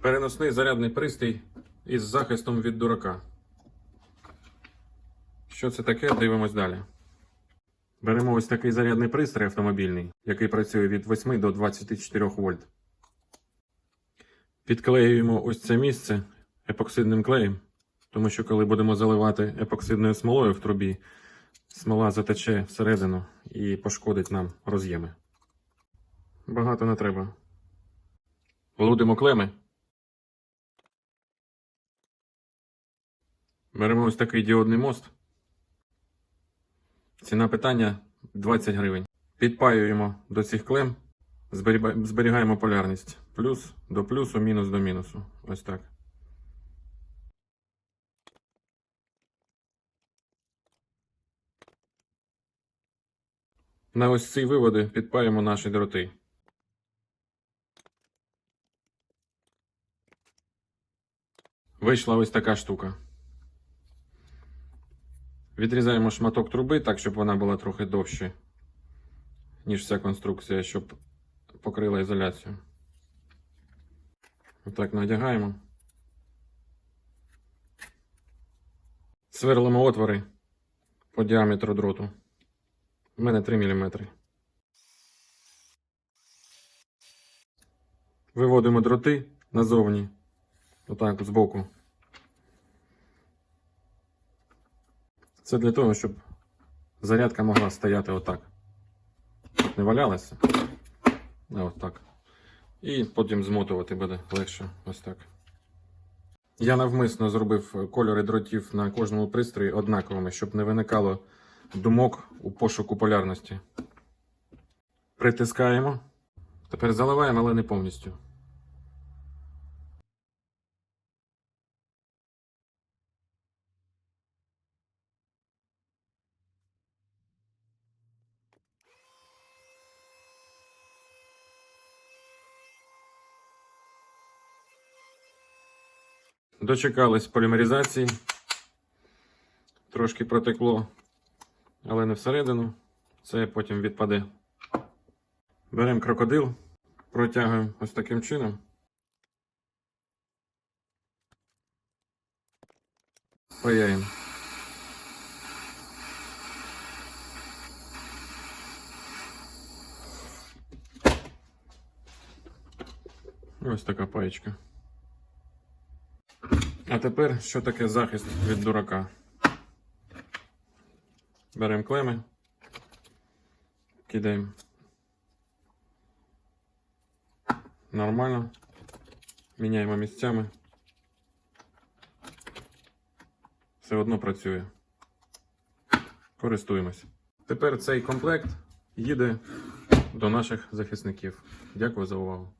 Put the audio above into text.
Переносний зарядний пристрій із захистом від дурака. Що це таке? Дивимось далі. Беремо ось такий зарядний пристрій автомобільний, який працює від 8 до 24 вольт. Підклеюємо ось це місце епоксидним клеєм, тому що коли будемо заливати епоксидною смолою в трубі, смола затече всередину і пошкодить нам роз'єми. Багато не треба. Лудимо клеми. Беремо ось такий діодний мост. Ціна питання 20 гривень. Підпаюємо до цих клем, зберігаємо полярність. Плюс до плюсу, мінус до мінусу. Ось так. На ось ці виводи підпаємо наші дроти. Вийшла ось така штука. Відрізаємо шматок труби так, щоб вона була трохи довше, ніж вся конструкція, щоб покрила ізоляцію. Отак надягаємо. Сверлимо отвори по діаметру дроту. У мене 3 мм. Виводимо дроти назовні. Отак, збоку. Це для того, щоб зарядка могла стояти отак. Не валялася. А отак. І потім змотувати буде легше. Ось так. Я навмисно зробив кольори дротів на кожному пристрої однаковими, щоб не виникало думок у пошуку полярності. Притискаємо. Тепер заливаємо, але не повністю. Дочекались полімеризації. Трошки протекло, але не всередину. Це потім відпаде. Беремо крокодил, протягуємо ось таким чином. Паяємо. Ось така паєчка. А тепер що таке захист від дурака? Беремо клеми, кидаємо нормально, міняємо місцями. Все одно працює. Користуємось. Тепер цей комплект їде до наших захисників. Дякую за увагу.